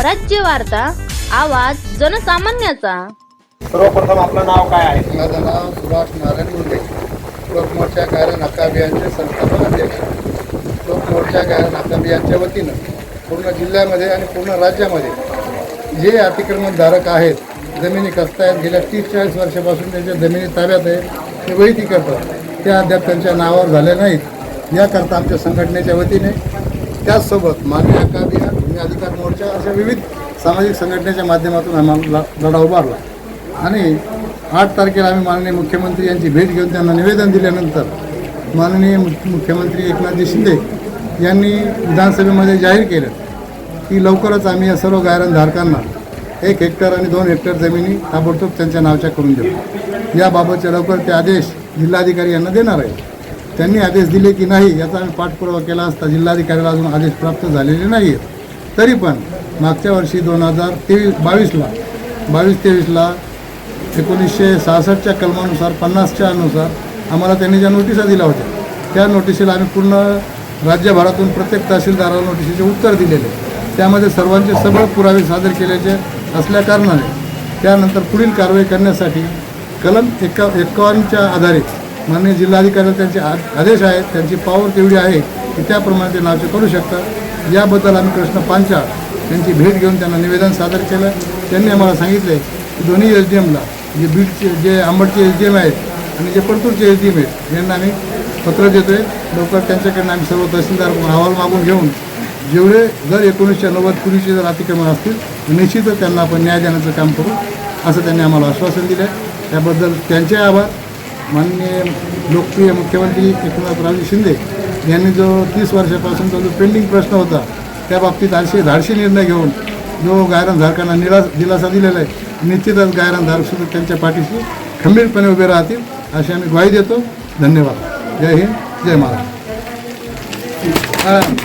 स्वराज्य वार्ता आवाज जनसामान्याचा. सर्वप्रथम आपलं नाव काय आहे? माझं नाव सुभाष नारायण मुंडे. लोकमोर्चा गायन अभियानचे संस्थापक अध्यक्ष. लोकमोर्चा गायन अभियानच्या वतीनं पूर्ण जिल्ह्यामध्ये आणि पूर्ण राज्यामध्ये जे अतिक्रमणधारक आहेत. जमिनी कसतायत गेल्या तीस चाळीस वर्षापासून त्यांच्या जमिनी ताब्यात आहे ते वैती करतात. त्या अद्याप त्यांच्या नावावर झाल्या नाहीत. याकरता आमच्या संघटनेच्या वतीने त्याचसोबत मागणी हक्का अभियान अधिकार मोर्चा अशा विविध सामाजिक संघटनेच्या माध्यमातून आम्हाला लढा उभारला. आणि आठ तारखेला आम्ही माननीय मुख्यमंत्री यांची भेट घेऊन त्यांना निवेदन दिल्यानंतर माननीय मुख्यमंत्री एकनाथजी शिंदे यांनी विधानसभेमध्ये जाहीर केलं की लवकरच आम्ही या सर्व गायरणधारकांना एक हेक्टर आणि दोन हेक्टर जमिनी ताबडतोब त्यांच्या नावच्या करून देऊ. याबाबतचे लवकर ते आदेश जिल्हाधिकारी यांना देणार आहे त्यांनी आदेश दिले की नाही याचा आम्ही पाठपुरावा केला असता जिल्हाधिकाऱ्याला अजून आदेश प्राप्त झालेले नाही आहेत तरी पण मागच्या वर्षी दोन हजार तेवीस बावीसला बावीस तेवीसला एकोणीसशे सहासष्टच्या कलमानुसार पन्नासच्या अनुसार आम्हाला त्यांनी ज्या नोटिसा दिल्या होत्या त्या नोटिसीला आम्ही पूर्ण राज्यभरातून प्रत्येक तहसीलदाराला नोटिसीचे उत्तर दिलेले. त्यामध्ये सर्वांचे सबळ पुरावे सादर केल्याचे असल्याकारणाने त्यानंतर पुढील कारवाई करण्यासाठी कलम एका एकावन्नच्या आधारे माननीय जिल्हाधिकारी त्यांचे आ- आदेश आहेत त्यांची पावर तेवढी आहे की त्याप्रमाणे ते नावचे करू शकतात. याबद्दल आम्ही कृष्ण पांचाळ त्यांची भेट घेऊन त्यांना निवेदन सादर केलं. त्यांनी आम्हाला सांगितले की दोन्ही एस डी एमला जे बीडचे जे आंबटचे एस डी एम आहेत आणि जे परतूरचे एस डी एम आहेत यांना आम्ही पत्र देतो आहे लवकर त्यांच्याकडनं आम्ही सर्व तहसीलदार अहवाल मागून घेऊन जेवढे जर एकोणीसशे नव्वद पूर्वीचे जर अतिक्रमण असतील निश्चितच त्यांना आपण न्याय देण्याचं काम करू असं त्यांनी आम्हाला आश्वासन दिलं आहे त्याबद्दल त्यांचे आभार. माननीय लोकप्रिय मुख्यमंत्री एकनाथरावजी शिंदे यांनी जो तीस वर्षापासूनचा जो पेंडिंग प्रश्न होता त्या बाबतीत धाडशी धाडशी निर्णय घेऊन जो गायरानधारकांना निराश दिलासा दिलेला आहे निश्चितच गायरानधारकसुद्धा त्यांच्या पाठीशी खंबीरपणे उभे राहतील अशी आम्ही ग्वाही देतो. धन्यवाद. जय हिंद. जय महाराष्ट्र.